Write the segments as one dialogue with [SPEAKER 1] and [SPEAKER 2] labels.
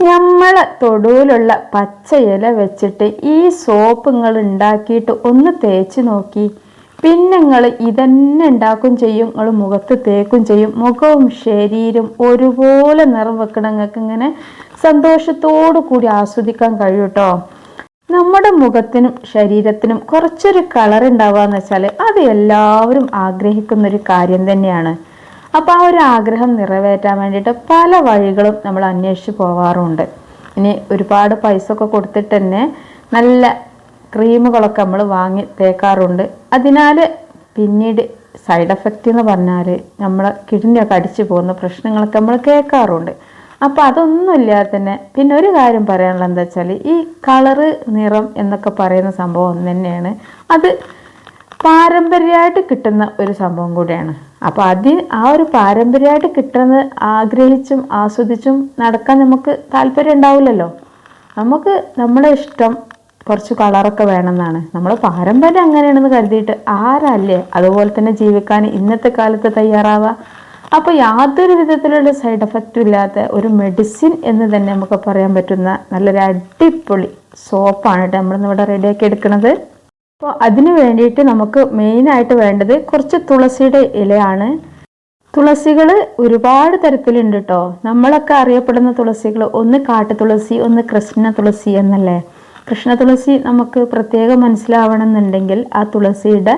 [SPEAKER 1] നമ്മളെ തൊടുവിലുള്ള പച്ച ഇല വെച്ചിട്ട് ഈ സോപ്പ് നിങ്ങൾ ഉണ്ടാക്കിയിട്ട് ഒന്ന് തേച്ച് നോക്കി. പിന്നെ നിങ്ങൾ ഇതന്നെ ഉണ്ടാക്കും ചെയ്യും. നിങ്ങൾ മുഖത്ത് തേക്കും ചെയ്യും. മുഖവും ശരീരം ഒരുപോലെ നിറം വെക്കണം നിങ്ങൾക്ക് ഇങ്ങനെ സന്തോഷത്തോടു കൂടി ആസ്വദിക്കാൻ കഴിയും കേട്ടോ നമ്മുടെ മുഖത്തിനും ശരീരത്തിനും കുറച്ചൊരു കളർ ഉണ്ടാവുക എന്ന് വെച്ചാൽ അത് എല്ലാവരും ആഗ്രഹിക്കുന്ന ഒരു കാര്യം തന്നെയാണ്. അപ്പോൾ ആ ഒരു ആഗ്രഹം നിറവേറ്റാൻ വേണ്ടിയിട്ട് പല വഴികളും നമ്മൾ അന്വേഷിച്ച് പോവാറുണ്ട്. ഇനി ഒരുപാട് പൈസ ഒക്കെ കൊടുത്തിട്ട് തന്നെ നല്ല ക്രീമുകളൊക്കെ നമ്മൾ വാങ്ങി തേക്കാറുണ്ട്. അതിനാൽ പിന്നീട് സൈഡ് എഫക്റ്റ് എന്ന് പറഞ്ഞാൽ നമ്മളെ കിഡ്നിയൊക്കെ അടിച്ചു പോകുന്ന പ്രശ്നങ്ങളൊക്കെ നമ്മൾ കേൾക്കാറുണ്ട്. അപ്പോൾ അതൊന്നുമില്ലാതെ തന്നെ പിന്നെ ഒരു കാര്യം പറയാനുള്ളത് എന്താ വെച്ചാൽ ഈ കളറ് നിറം എന്നൊക്കെ പറയുന്ന സംഭവം ഒന്ന് തന്നെയാണ്. അത് പാരമ്പര്യമായിട്ട് കിട്ടുന്ന ഒരു സംഭവം കൂടിയാണ്. അപ്പോൾ അതിൽ ആ ഒരു പാരമ്പര്യമായിട്ട് കിട്ടുന്നത് ആഗ്രഹിച്ചും ആസ്വദിച്ചും നടക്കാൻ നമുക്ക് താല്പര്യം ഉണ്ടാവില്ലല്ലോ. നമുക്ക് നമ്മുടെ ഇഷ്ടം കുറച്ച് കളറൊക്കെ വേണമെന്നാണ്. നമ്മുടെ പാരമ്പര്യം അങ്ങനെയാണെന്ന് കരുതിയിട്ട് ആരല്ലേ അതുപോലെ തന്നെ ജീവിക്കാൻ ഇന്നത്തെ കാലത്ത് തയ്യാറാവുക? അപ്പോൾ യാതൊരു വിധത്തിലുള്ള സൈഡ് എഫക്റ്റും ഇല്ലാത്ത ഒരു മെഡിസിൻ എന്ന് തന്നെ നമുക്ക് പറയാൻ പറ്റുന്ന നല്ലൊരു അടിപൊളി സോപ്പാണ് കേട്ടോ ഇവിടെ റെഡിയാക്കി എടുക്കുന്നത് അപ്പോൾ അതിന് വേണ്ടിയിട്ട് നമുക്ക് മെയിനായിട്ട് വേണ്ടത് കുറച്ച് തുളസിയുടെ ഇലയാണ്. തുളസികൾ ഒരുപാട് തരത്തിലുണ്ട് കേട്ടോ നമ്മളൊക്കെ അറിയപ്പെടുന്ന തുളസികൾ ഒന്ന് കാട്ടു തുളസി ഒന്ന് കൃഷ്ണ തുളസി എന്നല്ലേ. കൃഷ്ണ തുളസി നമുക്ക് പ്രത്യേകം മനസ്സിലാവണമെന്നുണ്ടെങ്കിൽ ആ തുളസിയുടെ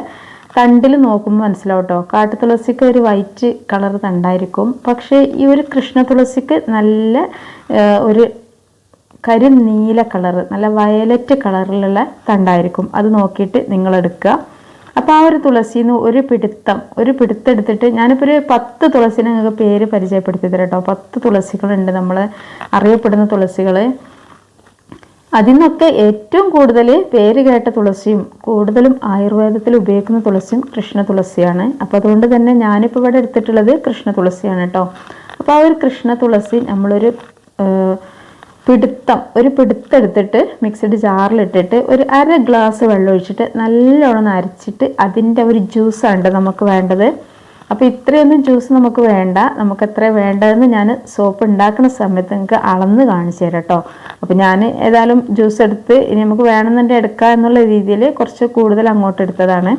[SPEAKER 1] തണ്ടിൽ നോക്കുമ്പോൾ മനസ്സിലാവും കേട്ടോ കാട്ടു തുളസിക്ക് ഒരു വൈറ്റ് കളർ തണ്ടായിരിക്കും. പക്ഷേ ഈ ഒരു കൃഷ്ണ തുളസിക്ക് നല്ല ഒരു കരു നീല കളറ് നല്ല വയലറ്റ് കളറിലുള്ള തണ്ടായിരിക്കും. അത് നോക്കിയിട്ട് നിങ്ങൾ എടുക്കുക അപ്പോൾ ആ ഒരു തുളസിന്ന് ഒരു പിടുത്തം ഒരു പിടുത്തെടുത്തിട്ട് ഞാനിപ്പോൾ ഒരു പത്ത് തുളസിനെ നിങ്ങൾക്ക് പേര് പരിചയപ്പെടുത്തി തരാം കേട്ടോ പത്ത് തുളസികളുണ്ട് നമ്മൾ അറിയപ്പെടുന്ന തുളസികൾ അതിന്നൊക്കെ ഏറ്റവും കൂടുതൽ പേര് കേട്ട തുളസിയും കൂടുതലും ആയുർവേദത്തിൽ ഉപയോഗിക്കുന്ന തുളസിയും കൃഷ്ണ തുളസിയാണ്. അപ്പോൾ അതുകൊണ്ട് തന്നെ ഞാനിപ്പോൾ ഇവിടെ എടുത്തിട്ടുള്ളത് കൃഷ്ണ തുളസിയാണ് കേട്ടോ അപ്പോൾ ആ ഒരു കൃഷ്ണ തുളസി നമ്മളൊരു പിടുത്തം ഒരു പിടുത്തെടുത്തിട്ട് മിക്സഡ് ജാറിലിട്ടിട്ട് ഒരു അര ഗ്ലാസ് വെള്ളം ഒഴിച്ചിട്ട് നല്ലോണം അരച്ചിട്ട് അതിന്റെ ഒരു ജ്യൂസാണ് നമുക്ക് വേണ്ടത്. അപ്പോൾ ഇത്രയൊന്നും ജ്യൂസ് നമുക്ക് വേണ്ട. നമുക്ക് എത്ര വേണ്ടതെന്ന് ഞാൻ സോപ്പ് ഉണ്ടാക്കുന്ന സമയത്ത് നിങ്ങൾക്ക് അളന്ന് കാണിച്ചു തരാം കേട്ടോ. അപ്പോൾ ഞാൻ ഏതായാലും ജ്യൂസ് എടുത്ത് ഇനി നമുക്ക് വേണമെന്നുണ്ടെങ്കിൽ എടുക്കുക എന്നുള്ള രീതിയിൽ കുറച്ച് കൂടുതൽ അങ്ങോട്ട് എടുത്തതാണ്.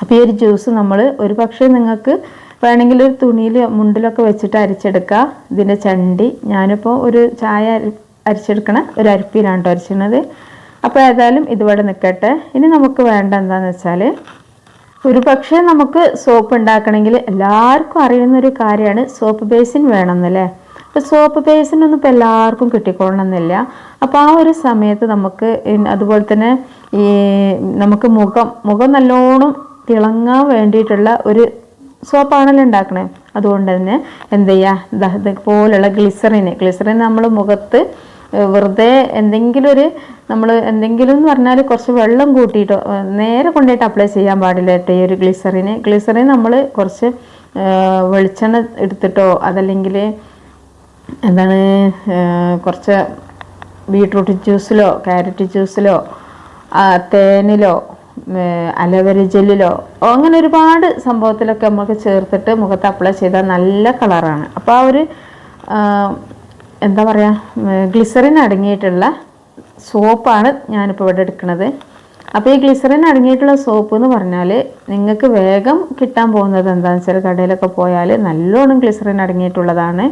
[SPEAKER 1] അപ്പോൾ ഈ ഒരു ജ്യൂസ് നമ്മൾ ഒരു പക്ഷേ നിങ്ങൾക്ക് വേണമെങ്കിൽ ഒരു തുണിയിൽ മുണ്ടിലൊക്കെ വെച്ചിട്ട് അരിച്ചെടുക്കുക. ഇതിന്റെ ചണ്ടി. ഞാനിപ്പോൾ ഒരു ചായ അരി അരിച്ചെടുക്കണ ഒരു അരിപ്പിയിലാണ് കേട്ടോ അരിച്ചിരുന്നത് അപ്പോൾ ഏതായാലും ഇതുപോലെ നിൽക്കട്ടെ ഇനി നമുക്ക് വേണ്ട എന്താണെന്ന് വെച്ചാൽ ഒരു പക്ഷേ നമുക്ക് സോപ്പ് ഉണ്ടാക്കണമെങ്കിൽ എല്ലാവർക്കും അറിയുന്ന ഒരു കാര്യമാണ് സോപ്പ് ബേസിൻ വേണമെന്നല്ലേ? അപ്പോൾ സോപ്പ് ബേസിനൊന്നും ഇപ്പോൾ എല്ലാവർക്കും കിട്ടിക്കൊള്ളണമെന്നില്ല. അപ്പോൾ ആ ഒരു സമയത്ത് നമുക്ക് അതുപോലെ തന്നെ ഈ നമുക്ക് മുഖം മുഖം നല്ലോണം തിളങ്ങാൻ വേണ്ടിയിട്ടുള്ള ഒരു സോപ്പാണല്ലോ ഉണ്ടാക്കണേ. അതുകൊണ്ട് തന്നെ എന്ത് ചെയ്യുക ദഹത പോലുള്ള ഗ്ലിസറിന് ഗ്ലിസറിൻ നമ്മൾ മുഖത്ത് വെറുതെ എന്തെങ്കിലും ഒരു നമ്മൾ എന്തെങ്കിലും എന്ന് പറഞ്ഞാൽ കുറച്ച് വെള്ളം കൂട്ടിയിട്ടോ നേരെ കൊണ്ടുപോയിട്ട് അപ്ലൈ ചെയ്യാൻ പാടില്ല കേട്ടോ ഈ ഒരു ഗ്ലിസറിന് ഗ്ലിസറിൻ നമ്മൾ കുറച്ച് വെളിച്ചെണ്ണ എടുത്തിട്ടോ അതല്ലെങ്കിൽ എന്താണ് കുറച്ച് ബീട്രൂട്ട് ജ്യൂസിലോ ക്യാരറ്റ് ജ്യൂസിലോ തേനിലോ അലോവേര ജെല്ലിലോ അങ്ങനെ ഒരുപാട് സംഭവത്തിലൊക്കെ നമുക്ക് ചേർത്തിട്ട് മുഖത്ത് അപ്ലൈ ചെയ്താൽ നല്ല കളറാണ് അപ്പോൾ ആ ഒരു എന്താ പറയുക ഗ്ലിസറിൻ അടങ്ങിയിട്ടുള്ള സോപ്പാണ് ഞാനിപ്പോൾ ഇവിടെ എടുക്കുന്നത് അപ്പോൾ ഈ ഗ്ലിസറിൻ അടങ്ങിയിട്ടുള്ള സോപ്പ് എന്ന് പറഞ്ഞാൽ നിങ്ങൾക്ക് വേഗം കിട്ടാൻ പോകുന്നത് എന്താണെന്ന് വെച്ചാൽ കടയിലൊക്കെ പോയാൽ നല്ലോണം ഗ്ലിസറിൻ അടങ്ങിയിട്ടുള്ളതാണ്.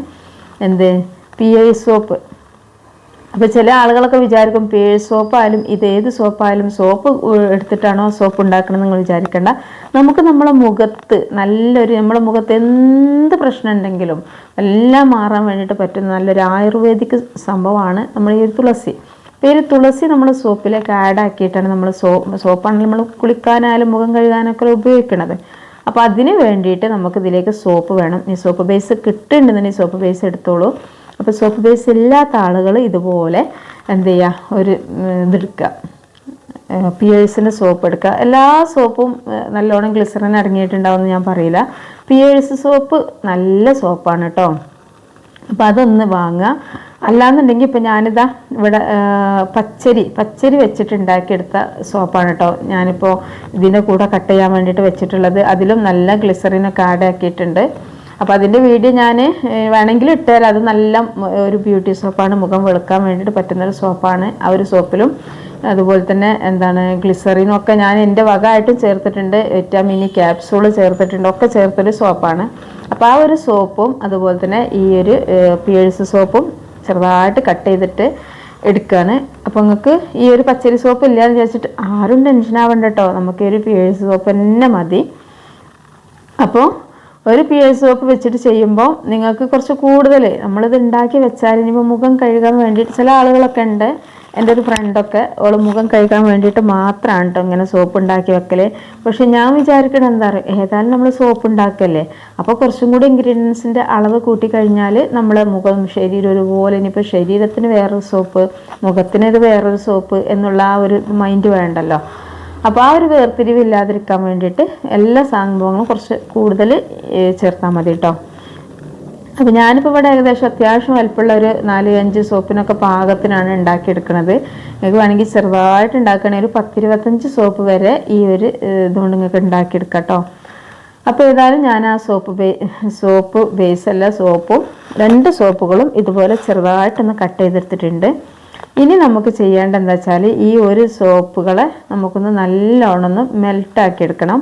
[SPEAKER 1] എന്ത്? പി ഐ സോപ്പ് അപ്പോൾ ചില ആളുകളൊക്കെ വിചാരിക്കും പേഴ് സോപ്പായാലും ഇത് ഏത് സോപ്പായാലും സോപ്പ് എടുത്തിട്ടാണോ സോപ്പ് ഉണ്ടാക്കണമെന്ന് നിങ്ങൾ വിചാരിക്കേണ്ട. നമുക്ക് നമ്മുടെ മുഖത്ത് നല്ലൊരു നമ്മുടെ മുഖത്ത് എന്ത് പ്രശ്നം ഉണ്ടെങ്കിലും എല്ലാം മാറാൻ വേണ്ടിയിട്ട് പറ്റുന്ന നല്ലൊരു ആയുർവേദിക് സംഭവമാണ് നമ്മൾ ഈ തുളസി. പേര് തുളസി നമ്മൾ സോപ്പിലേക്ക് ആഡ് ആക്കിയിട്ടാണ് നമ്മൾ സോ സോപ്പാണെങ്കിൽ നമ്മൾ കുളിക്കാനായാലും മുഖം കഴുകാനൊക്കെ ഉപയോഗിക്കുന്നത് അപ്പോൾ അതിന് വേണ്ടിയിട്ട് നമുക്ക് ഇതിലേക്ക് സോപ്പ് വേണം. ഈ സോപ്പ് ബേസ് കിട്ടുന്നുണ്ടെന്നുണ്ടെങ്കിൽ സോപ്പ് ബേസ് എടുത്തോളൂ. അപ്പോൾ സോപ്പ് ബേസ് ഇല്ലാത്ത ആളുകൾ ഇതുപോലെ എന്ത് ചെയ്യുക ഒരു ഇതെടുക്കുക. പി സോപ്പ് എടുക്കുക. എല്ലാ സോപ്പും നല്ലോണം ഗ്ലിസറിൻ അടങ്ങിയിട്ടുണ്ടാവുമെന്ന് ഞാൻ പറയില്ല. പി സോപ്പ് നല്ല സോപ്പാണ് കേട്ടോ അപ്പോൾ അതൊന്ന് വാങ്ങുക. അല്ലാന്നുണ്ടെങ്കിൽ ഇപ്പം ഞാനിതാ ഇവിടെ പച്ചരി പച്ചരി വെച്ചിട്ടുണ്ടാക്കിയെടുത്ത സോപ്പാണ് കേട്ടോ ഞാനിപ്പോൾ ഇതിന്റെ കൂടെ കട്ട് ചെയ്യാൻ വേണ്ടിയിട്ട് വെച്ചിട്ടുള്ളത്. അതിലും നല്ല ഗ്ലിസറിനൊക്കെ ആഡ് ആക്കിയിട്ടുണ്ട്. അപ്പോൾ അതിന്റെ വീഡിയോ ഞാൻ വേണമെങ്കിൽ ഇട്ടുതരാം അത് നല്ല ഒരു ബ്യൂട്ടി സോപ്പാണ് മുഖം വെളുക്കാൻ വേണ്ടിയിട്ട് പറ്റുന്നൊരു സോപ്പാണ് ആ ഒരു സോപ്പിലും അതുപോലെ തന്നെ എന്താണ് ഗ്ലിസറിനും ഒക്കെ ഞാൻ എന്റെ വക ആയിട്ടും ചേർത്തിട്ടുണ്ട്. വിറ്റാമിനി ക്യാപ്സൂൾ ചേർത്തിട്ടുണ്ട്. ഒക്കെ ചേർത്തൊരു സോപ്പാണ് അപ്പോൾ ആ ഒരു സോപ്പും അതുപോലെ തന്നെ ഈ ഒരു പിയേഴ്സ് സോപ്പും ചെറുതായിട്ട് കട്ട് ചെയ്തിട്ട് എടുക്കുകയാണ് അപ്പോൾ നിങ്ങൾക്ക് ഈ ഒരു പച്ചരി സോപ്പ് ഇല്ല എന്ന് വിചാരിച്ചിട്ട് ആരും ടെൻഷൻ ആവണ്ട കേട്ടോ നമുക്ക് ഈ ഒരു പിയേഴ്സ് സോപ്പ് തന്നെ മതി. അപ്പോൾ ഒരു പി എസ് സോപ്പ് വെച്ചിട്ട് ചെയ്യുമ്പോൾ നിങ്ങൾക്ക് കുറച്ച് കൂടുതൽ നമ്മളിത് ഉണ്ടാക്കി വെച്ചാൽ ഇനിയിപ്പോൾ മുഖം കഴുകാൻ വേണ്ടിയിട്ട് ചില ആളുകളൊക്കെ ഉണ്ട് എന്റെ ഒരു ഫ്രണ്ടൊക്കെ അവൾ മുഖം കഴുകാൻ വേണ്ടിയിട്ട് മാത്രമാണ് കേട്ടോ ഇങ്ങനെ സോപ്പ് ഉണ്ടാക്കി വെക്കൽ പക്ഷെ ഞാൻ വിചാരിക്കണത് എന്താ പറയുക ഏതായാലും നമ്മൾ സോപ്പ് ഉണ്ടാക്കല്ലേ അപ്പോൾ കുറച്ചും കൂടി ഇൻഗ്രീഡിയൻസിന്റെ അളവ് കൂട്ടിക്കഴിഞ്ഞാൽ നമ്മളെ മുഖം ശരീരം ഒരുപോലെ ഇനിയിപ്പോൾ ശരീരത്തിന് വേറൊരു സോപ്പ് മുഖത്തിന് ഇത് വേറൊരു സോപ്പ് എന്നുള്ള ആ ഒരു മൈൻഡ് വേണ്ടല്ലോ. അപ്പോൾ ആ ഒരു വേർതിരിവ് ഇല്ലാതിരിക്കാൻ വേണ്ടിയിട്ട് എല്ലാ സംഭവങ്ങളും കുറച്ച് കൂടുതൽ ചേർത്താൽ മതി കേട്ടോ അപ്പോൾ ഞാനിപ്പോൾ ഇവിടെ ഏകദേശം അത്യാവശ്യം വലിപ്പമുള്ള ഒരു നാല് അഞ്ച് സോപ്പിനൊക്കെ പാകത്തിനാണ് ഉണ്ടാക്കിയെടുക്കുന്നത് നിങ്ങൾക്ക് വേണമെങ്കിൽ ചെറുതായിട്ട് ഉണ്ടാക്കുകയാണെങ്കിൽ ഒരു പത്തിരുപത്തഞ്ച് സോപ്പ് വരെ ഈ ഒരു ഇതുകൊണ്ട് നിങ്ങൾക്ക് ഉണ്ടാക്കിയെടുക്കാം കേട്ടോ അപ്പോൾ ഏതായാലും ഞാൻ ആ സോപ്പ് ബേ സോപ്പ് ബേസ് അല്ല സോപ്പും രണ്ട് സോപ്പുകളും ഇതുപോലെ ചെറുതായിട്ടൊന്ന് കട്ട് ചെയ്തെടുത്തിട്ടുണ്ട്. ഇനി നമുക്ക് ചെയ്യേണ്ട എന്താ വെച്ചാൽ ഈ ഒരു സോപ്പുകളെ നമുക്കൊന്ന് നല്ലോണം ഒന്ന് മെൽട്ടാക്കി എടുക്കണം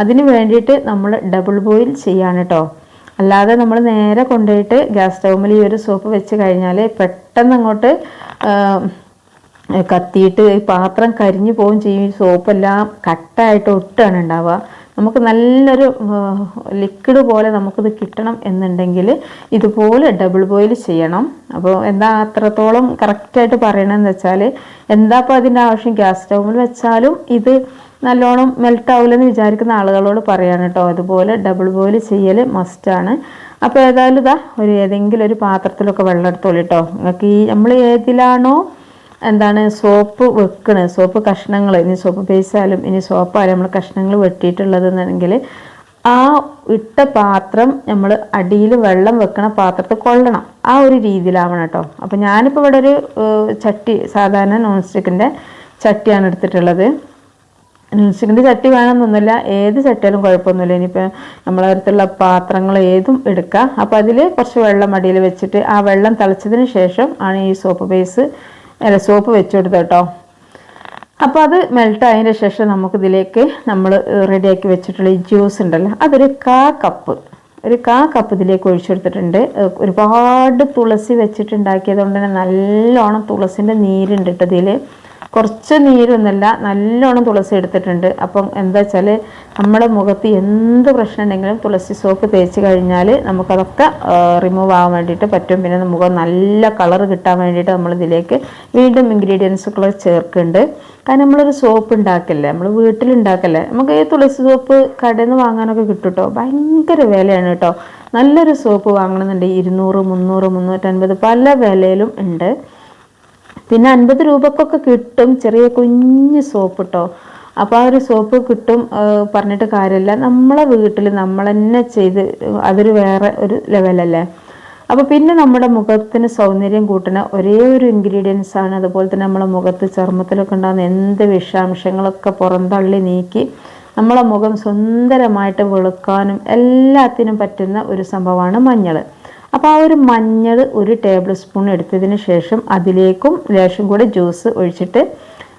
[SPEAKER 1] അതിന് വേണ്ടിയിട്ട് നമ്മൾ ഡബിൾ ബോയിൽ ചെയ്യാണ് കേട്ടോ അല്ലാതെ നമ്മൾ നേരെ കൊണ്ടുപോയിട്ട് ഗ്യാസ് സ്റ്റൗമിൽ ഈ ഒരു സോപ്പ് വെച്ച് കഴിഞ്ഞാൽ പെട്ടെന്ന് അങ്ങോട്ട് കത്തിയിട്ട് പാത്രം കരിഞ്ഞു പോവുകയും ചെയ്യും. സോപ്പെല്ലാം കട്ടായിട്ട് ഒട്ടാണ് ഉണ്ടാവുക. നമുക്ക് നല്ലൊരു ലിക്വിഡ് പോലെ നമുക്കിത് കിട്ടണം എന്നുണ്ടെങ്കിൽ ഇതുപോലെ ഡബിൾ ബോയിൽ ചെയ്യണം. അപ്പോൾ എന്താ അത്രത്തോളം കറക്റ്റായിട്ട് പറയണമെന്ന് വെച്ചാൽ എന്താ ഇപ്പോൾ അതിന്റെ ആവശ്യം? ഗ്യാസ് സ്റ്റൗവിൽ വെച്ചാലും ഇത് നല്ലോണം മെൽറ്റ് ആവില്ലെന്ന് വിചാരിക്കുന്ന ആളുകളോട് പറയാണ് കേട്ടോ. അതുപോലെ ഡബിൾ ബോയിൽ ചെയ്യൽ മസ്റ്റാണ് അപ്പോൾ ഏതായാലും ഇതാ ഒരു ഏതെങ്കിലും ഒരു പാത്രത്തിലൊക്കെ വെള്ളം എടുത്തോളൂ കേട്ടോ. നിങ്ങൾക്ക് ഈ നമ്മൾ ഏതിലാണോ എന്താണ് സോപ്പ് വെക്കണേ സോപ്പ് കഷ്ണങ്ങൾ ഇനി സോപ്പ് പേസാലും ഇനി സോപ്പായാലും നമ്മൾ കഷ്ണങ്ങൾ വെട്ടിയിട്ടുള്ളതെന്നുണ്ടെങ്കിൽ ആ ഇട്ട പാത്രം നമ്മൾ അടിയിൽ വെള്ളം വെക്കണ പാത്രത്തിൽ കൊള്ളണം. ആ ഒരു രീതിയിലാവണം കേട്ടോ. അപ്പം ഞാനിപ്പോൾ ഇവിടെ ഒരു ചട്ടി സാധാരണ നോൺ സ്റ്റിക്കിന്റെ ചട്ടിയാണ് എടുത്തിട്ടുള്ളത്. നോൺസ്റ്റിക്കിന്റെ ചട്ടി വേണമെന്നൊന്നുമില്ല. ഏത് ചട്ടിയാലും കുഴപ്പമൊന്നുമില്ല. ഇനിയിപ്പോൾ നമ്മളെ അടുത്തുള്ള പാത്രങ്ങൾ ഏതും എടുക്കുക അപ്പോൾ അതിൽ കുറച്ച് വെള്ളം അടിയിൽ വെച്ചിട്ട് ആ വെള്ളം തിളച്ചതിന് ശേഷം ആണ് ഈ സോപ്പ് ബേസ് അല്ല സോപ്പ് വെച്ച് കേട്ടോ അപ്പോൾ അത് മെൽട്ട് ആയതിന് ശേഷം നമുക്കിതിലേക്ക് നമ്മൾ റെഡിയാക്കി വെച്ചിട്ടുള്ള ഈ ജ്യൂസ് ഉണ്ടല്ലോ അതൊരു കാ കപ്പ്. ഒരു കാ കപ്പ് ഇതിലേക്ക് ഒഴിച്ചെടുത്തിട്ടുണ്ട്. ഒരുപാട് തുളസി വെച്ചിട്ടുണ്ടാക്കിയത് കൊണ്ട് തന്നെ നല്ലോണം തുളസിന്റെ നീരുണ്ട് കേട്ടോ ഇതിൽ കുറച്ച് നീരൊന്നുമല്ല നല്ലോണം തുളസി എടുത്തിട്ടുണ്ട്. അപ്പം എന്താ വെച്ചാൽ നമ്മുടെ മുഖത്ത് എന്ത് പ്രശ്നം ഉണ്ടെങ്കിലും തുളസി സോപ്പ് തേച്ച് കഴിഞ്ഞാൽ നമുക്കതൊക്കെ റിമൂവ് ആവാൻ വേണ്ടിയിട്ട് പറ്റും. പിന്നെ മുഖം നല്ല കളർ കിട്ടാൻ വേണ്ടിയിട്ട് നമ്മൾ ഇതിലേക്ക് വീണ്ടും ഇൻഗ്രീഡിയൻസുകൾ ചേർക്കുന്നുണ്ട്. കാരണം നമ്മളൊരു സോപ്പ് ഉണ്ടാക്കല്ലേ നമ്മൾ വീട്ടിലുണ്ടാക്കല്ലേ നമുക്ക് ഈ തുളസി സോപ്പ് കടയിൽ നിന്ന് വാങ്ങാനൊക്കെ കിട്ടും കേട്ടോ ഭയങ്കര വിലയാണ് കേട്ടോ. നല്ലൊരു സോപ്പ് വാങ്ങണമെന്നുണ്ടെങ്കിൽ ഇരുന്നൂറ് മുന്നൂറ് മുന്നൂറ്റൻപത് പല വിലയിലും ഉണ്ട്. പിന്നെ അൻപത് രൂപക്കൊക്കെ കിട്ടും ചെറിയ കുഞ്ഞ് സോപ്പ് കേട്ടോ അപ്പോൾ ആ ഒരു സോപ്പ് കിട്ടും പറഞ്ഞിട്ട് കാര്യമില്ല. നമ്മളെ വീട്ടിൽ നമ്മൾ തന്നെ ചെയ്ത് അതൊരു വേറെ ഒരു ലെവലല്ലേ. അപ്പോൾ പിന്നെ നമ്മുടെ മുഖത്തിന് സൗന്ദര്യം കൂട്ടുന്ന ഒരേ ഒരു ഇൻഗ്രീഡിയൻസ് ആണ്. അതുപോലെ തന്നെ നമ്മളെ മുഖത്ത് ചർമ്മത്തിലൊക്കെ ഉണ്ടാകുന്ന എന്ത് വിഷാംശങ്ങളൊക്കെ പുറന്തള്ളി നീക്കി നമ്മളെ മുഖം സുന്ദരമായിട്ട് വെളുക്കാനും എല്ലാത്തിനും പറ്റുന്ന ഒരു സംഭവമാണ് മഞ്ഞൾ അപ്പോൾ ആ ഒരു മഞ്ഞൾ ഒരു ടേബിൾ സ്പൂൺ എടുത്തതിന് ശേഷം അതിലേക്കും ലേശം കൂടെ ജ്യൂസ് ഒഴിച്ചിട്ട്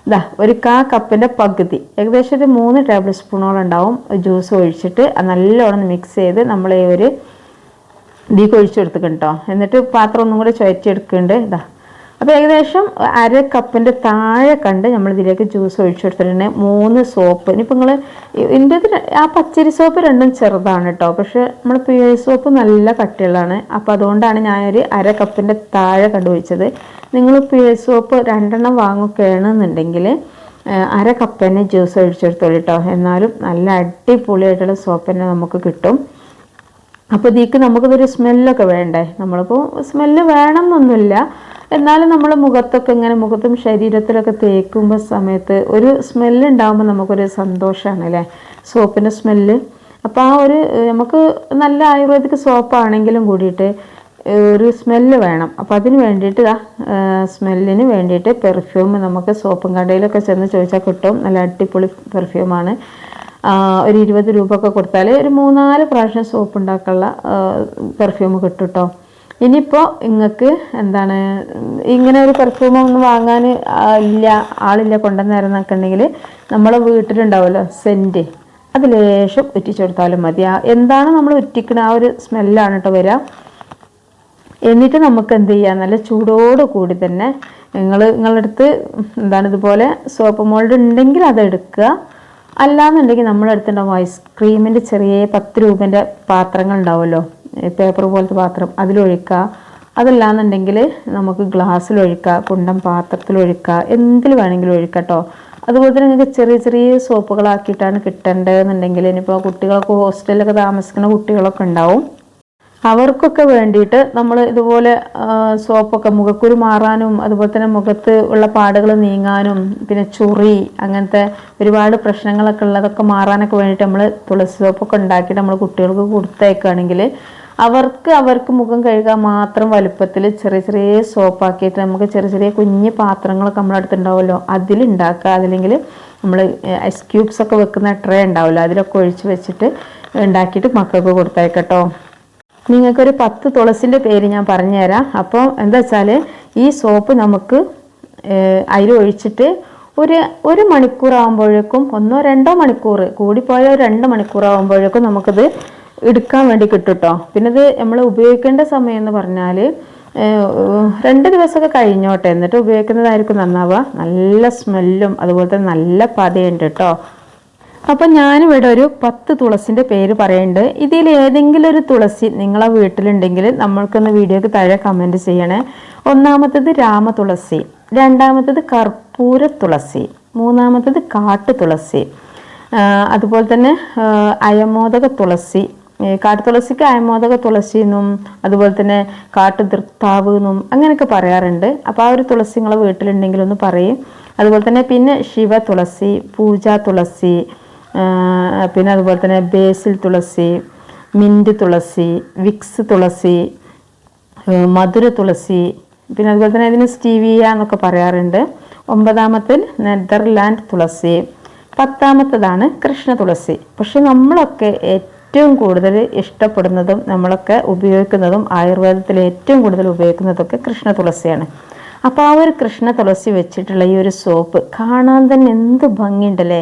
[SPEAKER 1] ഇതാ ഒരു കാ കപ്പിന്റെ പകുതി ഏകദേശം ഒരു മൂന്ന് ടേബിൾ സ്പൂണോളം ഉണ്ടാവും ജ്യൂസ് ഒഴിച്ചിട്ട് നല്ലോണം മിക്സ് ചെയ്ത് നമ്മൾ ഈ ഒരു ഇതിലേക്ക് ഒഴിച്ചെടുത്തിക്കണം കേട്ടോ എന്നിട്ട് പാത്രം ഒന്നും കൂടെ ചുഴറ്റിയെടുക്കുന്നുണ്ട് ഇതാ അപ്പോൾ ഏകദേശം അര കപ്പിന്റെ താഴെ കണ്ട് നമ്മൾ ഇതിലേക്ക് ജ്യൂസ് ഒഴിച്ചെടുത്തിട്ടുണ്ട് മൂന്ന് സോപ്പ് ഇനിയിപ്പോൾ നിങ്ങൾ ഇതിന്റെ ആ പച്ചരി സോപ്പ് രണ്ടും ചെറുതാണ് കേട്ടോ പക്ഷേ നമ്മൾ പിഴ സോപ്പ് നല്ല കട്ടിയുള്ളതാണ്. അപ്പോൾ അതുകൊണ്ടാണ് ഞാനൊരു അര കപ്പിന്റെ താഴെ കണ്ട് ഒഴിച്ചത് നിങ്ങൾ പിഴ സോപ്പ് രണ്ടെണ്ണം വാങ്ങുകയാണെന്നുണ്ടെങ്കിൽ അര കപ്പ് തന്നെ ജ്യൂസ് ഒഴിച്ചെടുത്തോളൂ കേട്ടോ എന്നാലും നല്ല അടിപൊളിയായിട്ടുള്ള സോപ്പ് തന്നെ നമുക്ക് കിട്ടും. അപ്പോൾ ഇതിക്ക് നമുക്കിതൊരു സ്മെല്ലൊക്കെ വേണ്ടേ? നമ്മളിപ്പോൾ സ്മെല്ല് വേണം എന്നൊന്നുമില്ല എന്നാലും നമ്മൾ മുഖത്തൊക്കെ ഇങ്ങനെ മുഖത്തും ശരീരത്തിലൊക്കെ തേക്കുമ്പോൾ സമയത്ത് ഒരു സ്മെല്ല് ഉണ്ടാകുമ്പോൾ നമുക്കൊരു സന്തോഷമാണ് അല്ലേ? സോപ്പിന്റെ സ്മെല്ല് അപ്പോൾ ആ ഒരു നമുക്ക് നല്ല ആയുർവേദിക് സോപ്പാണെങ്കിലും കൂടിയിട്ട് ഒരു സ്മെല്ല് വേണം. അപ്പോൾ അതിന് വേണ്ടിയിട്ട് സ്മെല്ലിന് വേണ്ടിയിട്ട് പെർഫ്യൂം നമുക്ക് സോപ്പും കടയിലൊക്കെ ചെന്ന് ചോദിച്ചാൽ കിട്ടും. നല്ല അടിപൊളി പെർഫ്യൂമാണ് ഒരു ഇരുപത് രൂപ ഒക്കെ കൊടുത്താൽ ഒരു മൂന്നാൽ പ്രാവശ്യം സോപ്പ് ഉണ്ടാക്കാനുള്ള പെർഫ്യൂം കിട്ടും കേട്ടോ ഇനിയിപ്പോൾ നിങ്ങൾക്ക് എന്താണ് ഇങ്ങനെ ഒരു പെർഫ്യൂം ഒന്നും വാങ്ങാൻ ഇല്ല ആളില്ല കൊണ്ടുവന്നേരം ഉണ്ടെങ്കിൽ നമ്മളെ വീട്ടിലുണ്ടാവുമല്ലോ സെന്റ് അത് ലേശം ഉറ്റിച്ചു കൊടുത്താലും മതി. എന്താണ് നമ്മൾ ഉറ്റിക്കണ ആ ഒരു സ്മെല്ലാണ് കേട്ടോ വരിക എന്നിട്ട് നമുക്ക് എന്ത് ചെയ്യാം? നല്ല ചൂടോട് കൂടി തന്നെ നിങ്ങൾ നിങ്ങളുടെ അടുത്ത് എന്താണ് ഇതുപോലെ സോപ്പ് മോൾഡ് ഉണ്ടെങ്കിൽ അതെടുക്കുക അല്ലാന്നുണ്ടെങ്കിൽ നമ്മുടെ അടുത്തുണ്ടാവും ഐസ്ക്രീമിന്റെ ചെറിയ പത്ത് രൂപേന്റെ പാത്രങ്ങൾ ഉണ്ടാവുമല്ലോ. പേപ്പർ പോലത്തെ പാത്രം അതിലൊഴിക്കുക അതല്ലാന്നുണ്ടെങ്കിൽ നമുക്ക് ഗ്ലാസ്സിലൊഴിക്കുക കുണ്ടം പാത്രത്തിലൊഴിക്കുക എന്തിൽ വേണമെങ്കിലും ഒഴിക്കാം കേട്ടോ അതുപോലെ തന്നെ നിങ്ങൾക്ക് ചെറിയ ചെറിയ സോപ്പുകളാക്കിയിട്ടാണ് കിട്ടേണ്ടതെന്നുണ്ടെങ്കിൽ ഇനിയിപ്പോൾ കുട്ടികൾക്ക് ഹോസ്റ്റലിലൊക്കെ താമസിക്കുന്ന കുട്ടികളൊക്കെ ഉണ്ടാവും. അവർക്കൊക്കെ വേണ്ടിയിട്ട് നമ്മൾ ഇതുപോലെ സോപ്പൊക്കെ മുഖക്കുരു മാറാനും അതുപോലെ തന്നെ മുഖത്ത് ഉള്ള പാടുകൾ നീങ്ങാനും പിന്നെ ചുറി അങ്ങനത്തെ ഒരുപാട് പ്രശ്നങ്ങളൊക്കെ ഉള്ളതൊക്കെ മാറാനൊക്കെ വേണ്ടിയിട്ട് നമ്മൾ തുളസി സോപ്പൊക്കെ ഉണ്ടാക്കിയിട്ട് നമ്മൾ കുട്ടികൾക്ക് കൊടുത്തേക്കുകയാണെങ്കിൽ അവർക്ക് അവർക്ക് മുഖം കഴുകാൻ മാത്രം വലുപ്പത്തിൽ ചെറിയ ചെറിയ സോപ്പാക്കിയിട്ട് നമുക്ക് ചെറിയ ചെറിയ കുഞ്ഞ് പാത്രങ്ങളൊക്കെ നമ്മുടെ അടുത്തുണ്ടാവുമല്ലോ. അതിലുണ്ടാക്കുക. അതില്ലെങ്കിൽ നമ്മൾ ഐസ് ക്യൂബ്സ് ഒക്കെ വെക്കുന്ന ട്രേ ഉണ്ടാവുമല്ലോ. അതിലൊക്കെ ഒഴിച്ച് വെച്ചിട്ട് ഉണ്ടാക്കിയിട്ട് മക്കൾക്ക് കൊടുത്തേക്കട്ടോ നിങ്ങൾക്കൊരു പത്ത് തുളസിന്റെ പേര് ഞാൻ പറഞ്ഞുതരാം. അപ്പോൾ എന്താ വെച്ചാൽ ഈ സോപ്പ് നമുക്ക് അതിൽ ഒഴിച്ചിട്ട് ഒരു ഒരു മണിക്കൂർ ആകുമ്പോഴേക്കും ഒന്നോ രണ്ടോ മണിക്കൂർ കൂടിപ്പോയ ഒരു രണ്ട് മണിക്കൂർ ആകുമ്പോഴേക്കും നമുക്കിത് എടുക്കാൻ വേണ്ടി കിട്ടും കേട്ടോ പിന്നെ ഇത് നമ്മൾ ഉപയോഗിക്കേണ്ട സമയം എന്ന് പറഞ്ഞാൽ രണ്ട് ദിവസമൊക്കെ കഴിഞ്ഞോട്ടെ. എന്നിട്ട് ഉപയോഗിക്കുന്നതായിരിക്കും നന്നാവുക. നല്ല സ്മെല്ലും അതുപോലെ തന്നെ നല്ല പതയുണ്ട് കേട്ടോ അപ്പം ഞാനിവിടെ ഒരു പത്ത് തുളസിന്റെ പേര് പറയുന്നുണ്ട്. ഇതിൽ ഏതെങ്കിലും ഒരു തുളസി നിങ്ങളെ വീട്ടിലുണ്ടെങ്കിൽ നമ്മൾക്കൊന്ന് വീഡിയോക്ക് താഴെ കമന്റ് ചെയ്യണേ. ഒന്നാമത്തേത് രാമ തുളസി രണ്ടാമത്തത് കർപ്പൂര തുളസി. മൂന്നാമത്തത് കാട്ടു തുളസി അതുപോലെ തന്നെ അയമോദക തുളസി. കാട്ടുതുളസിക്ക് അയമോദക തുളസി എന്നും അതുപോലെ തന്നെ കാട്ടു ദൃത്താവ് എന്നും അങ്ങനെയൊക്കെ പറയാറുണ്ട്. അപ്പോൾ ആ ഒരു തുളസി നിങ്ങളെ വീട്ടിലുണ്ടെങ്കിൽ ഒന്ന് പറയും. അതുപോലെ തന്നെ പിന്നെ ശിവ തുളസി പൂജ തുളസി പിന്നെ അതുപോലെ തന്നെ ബേസിൽ തുളസി മിന്റ് തുളസി വിക്സ് തുളസി മധുര തുളസി പിന്നെ അതുപോലെ തന്നെ ഇതിന് സ്റ്റീവിയ എന്നൊക്കെ പറയാറുണ്ട്. ഒമ്പതാമത്തിൽ നെതർലാൻഡ് തുളസി പത്താമത്തതാണ് കൃഷ്ണ തുളസി. പക്ഷെ നമ്മളൊക്കെ ഏറ്റവും കൂടുതൽ ഇഷ്ടപ്പെടുന്നതും നമ്മളൊക്കെ ഉപയോഗിക്കുന്നതും ആയുർവേദത്തിൽ ഏറ്റവും കൂടുതൽ ഉപയോഗിക്കുന്നതൊക്കെ കൃഷ്ണ തുളസിയാണ്. അപ്പോൾ ആ ഒരു കൃഷ്ണ തുളസി വെച്ചിട്ടുള്ള ഈ ഒരു സോപ്പ് കാണാൻ തന്നെ എന്ത് ഭംഗിയുണ്ടല്ലേ?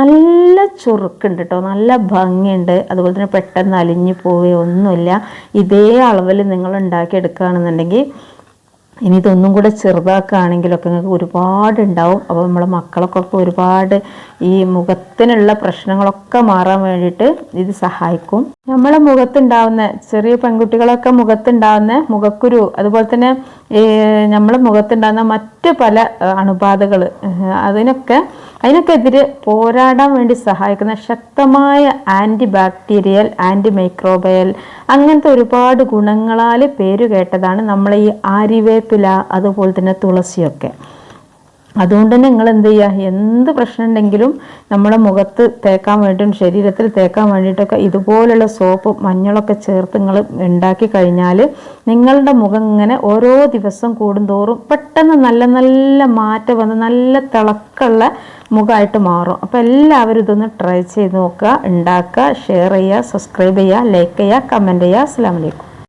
[SPEAKER 1] നല്ല ചുറുക്കുണ്ട് കേട്ടോ നല്ല ഭംഗിയുണ്ട്. അതുപോലെ തന്നെ പെട്ടെന്ന് അലിഞ്ഞു പോവുകയോ ഒന്നുമില്ല ഇതേ അളവിൽ നിങ്ങൾ ഉണ്ടാക്കിയെടുക്കുകയാണെന്നുണ്ടെങ്കിൽ ഇനി ഇതൊന്നും കൂടെ ചെറുതാക്കുകയാണെങ്കിലൊക്കെ നിങ്ങൾക്ക് ഒരുപാട് ഉണ്ടാവും അപ്പോൾ നമ്മളെ മക്കളൊക്കെ ഒരുപാട് ഈ മുഖത്തിനുള്ള പ്രശ്നങ്ങളൊക്കെ മാറാൻ വേണ്ടിയിട്ട് ഇത് സഹായിക്കും. നമ്മളെ മുഖത്തുണ്ടാവുന്ന ചെറിയ പെൺകുട്ടികളൊക്കെ മുഖത്തുണ്ടാവുന്ന മുഖക്കുരു അതുപോലെ തന്നെ നമ്മളെ മുഖത്തുണ്ടാകുന്ന മറ്റ് പല അണുബാധകൾ അതിനൊക്കെ അതിനൊക്കെ എതിരെ പോരാടാൻ വേണ്ടി സഹായിക്കുന്ന ശക്തമായ ആന്റി ബാക്ടീരിയൽ ആന്റി മൈക്രോബയൽ അങ്ങനത്തെ ഒരുപാട് ഗുണങ്ങളാൽ പേരുകേട്ടതാണ് നമ്മളെ ഈ ആര്യവേപ്പില അതുപോലെ തന്നെ തുളസിയൊക്കെ. അതുകൊണ്ട് തന്നെ നിങ്ങൾ എന്ത് ചെയ്യുക എന്ത് പ്രശ്നം ഉണ്ടെങ്കിലും നമ്മുടെ മുഖത്ത് തേക്കാൻ വേണ്ടിയിട്ടും ശരീരത്തിൽ തേക്കാൻ വേണ്ടിയിട്ടൊക്കെ ഇതുപോലുള്ള സോപ്പ് മഞ്ഞളൊക്കെ ചേർത്ത് നിങ്ങൾ ഉണ്ടാക്കി കഴിഞ്ഞാൽ നിങ്ങളുടെ മുഖം ഇങ്ങനെ ഓരോ ദിവസം കൂടുന്തോറും പെട്ടെന്ന് നല്ല നല്ല മാറ്റം വന്ന് നല്ല തിളക്കമുള്ള മുഖമായിട്ട് മാറും. അപ്പോൾ എല്ലാവരും ഇതൊന്ന് ട്രൈ ചെയ്ത് നോക്കുക ഉണ്ടാക്കുക ഷെയർ ചെയ്യുക സബ്സ്ക്രൈബ് ചെയ്യുക ലൈക്ക് ചെയ്യുക കമന്റ് ചെയ്യുക. അസ്സാം വലൈക്കും